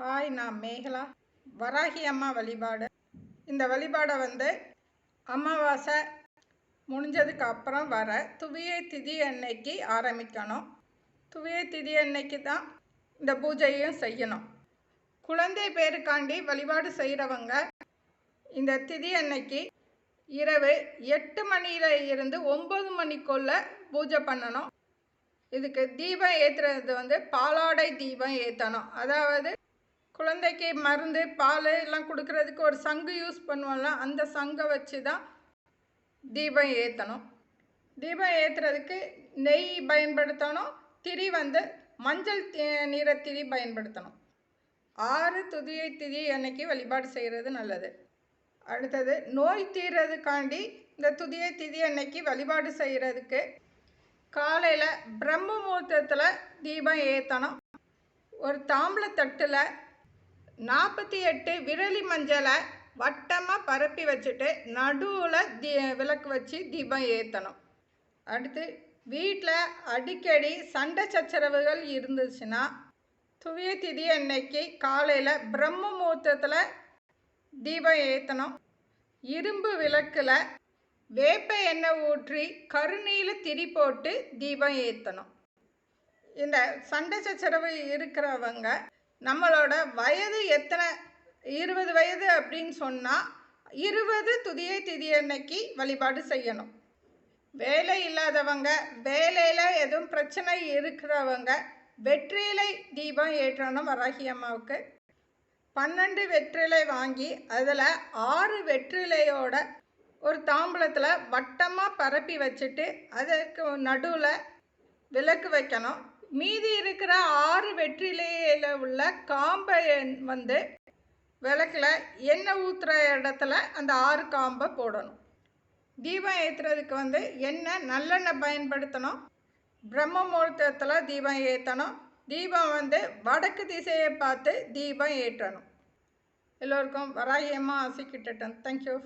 Hi நான் மேகலா. வராகி அம்மா வழிபாடு. இந்த வழிபாடை வந்து அமாவாசை முடிஞ்சதுக்கு அப்புறம் வர துவிய திதி அன்னைக்கு ஆரம்பிக்கணும். துவிய திதி அன்னைக்கு தான் இந்த பூஜையும் செய்யணும். குழந்தை பேருக்காண்டி வழிபாடு செய்கிறவங்க இந்த திதி அன்னைக்கு இரவு எட்டு மணியில் இருந்து ஒம்பது மணிக்குள்ள பூஜை பண்ணணும். இதுக்கு தீபம் ஏற்றுறது வந்து பாலாடை தீபம் ஏற்றணும் அதாவது குழந்தைக்கு மருந்து பால் எல்லாம் கொடுக்கறதுக்கு ஒரு சங்கு யூஸ் பண்ணுவோம்ல அந்த சங்கை வச்சு தான் தீபம் ஏற்றணும் தீபம் ஏற்றுறதுக்கு நெய் பயன்படுத்தணும் திரி வந்து மஞ்சள் நீர திரி பயன்படுத்தணும். ஆறு துதியை திதி அன்னைக்கு வழிபாடு செய்கிறது நல்லது. அடுத்தது நோய் தீர்றதுக்காண்டி இந்த துதியை திதி அன்னைக்கு வழிபாடு செய்கிறதுக்கு காலையில் பிரம்ம முகூர்த்தத்தில் தீபம் ஏற்றணும் ஒரு தாம்பளத்தட்டில் நாற்பத்தி எட்டு விரலி மஞ்சளை வட்டமாக பரப்பி வச்சுட்டு நடுவில் தீ விளக்கு வச்சு தீபம் ஏற்றணும் அடுத்து வீட்டில் அடிக்கடி சண்டை சச்சரவுகள் இருந்துச்சுன்னா துவிய திதி அன்னைக்கு காலையில் பிரம்ம முகூர்த்தத்தில் தீபம் ஏற்றணும் இரும்பு விளக்கில் வேப்ப எண்ணெய் ஊற்றி கருநீல திரி போட்டு தீபம் ஏற்றணும் இந்த சண்டை சச்சரவு இருக்கிறவங்க நம்மளோட வயது எத்தனை? இருபது வயது அப்படின்னு சொன்னால் இருபது துதியை திதி அன்னைக்கு வழிபாடு செய்யணும். வேலை இல்லாதவங்க வேலையில் எதுவும் பிரச்சனை இருக்கிறவங்க வெற்றிலை தீபம் ஏற்றணும் வராகி அம்மாவுக்கு. பன்னெண்டு வெற்றிலை வாங்கி அதில் ஆறு வெற்றிலையோட ஒரு தாம்பளத்தில் வட்டமாக பரப்பி வச்சுட்டு அதற்கு நடுவில் விளக்கு வைக்கணும். மீதி இருக்கிற ஆறு வெற்றிலை உள்ள காம்பை வந்து விளக்கில் எண்ணெய் ஊற்றுற இடத்துல அந்த ஆறு காம்பை போடணும். தீபம் ஏற்றுறதுக்கு வந்து எண்ணெய் நல்லெண்ணெய் பயன்படுத்தணும். பிரம்ம முகூர்த்தத்தில் தீபம் ஏற்றணும் தீபம் வந்து வடக்கு திசையை பார்த்து தீபம் ஏற்றணும். எல்லோருக்கும் வராகியமாக ஆசைக்கிட்டேன் தேங்க்யூ